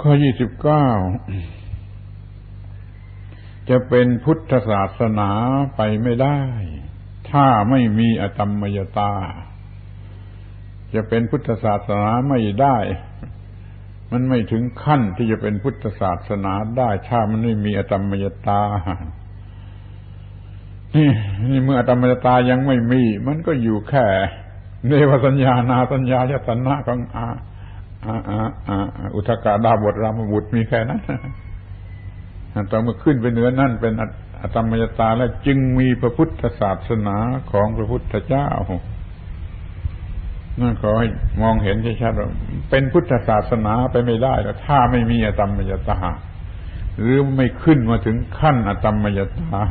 ข้อยี่สิบเก้าจะเป็นพุทธศาสนาไปไม่ได้ ถ้าไม่มีอตมมยตา จะเป็นพุทธศาสนาไม่ได้ มันไม่ถึงขั้นที่จะเป็นพุทธศาสนาได้ ถ้ามันไม่มีอตมมยตานี่นี่เมื่ออตมมยตายังไม่มี มันก็อยู่แค่ เนวสัญญานาสัญญายตนะของอา อุทกาดาบทรามบุตรมีแค่นั้นต่อเมื่อขึ้นไปเหนือนั่นเป็นอตมยตาแล้วจึงมีพระพุทธศาสนาของพระพุทธเจ้านั่นขอให้มองเห็นชัดๆว่าเป็นพุทธศาสนาไปไม่ได้แล้วถ้าไม่มีอตมยตาหรือไม่ขึ้นมาถึงขั้นอตมยตา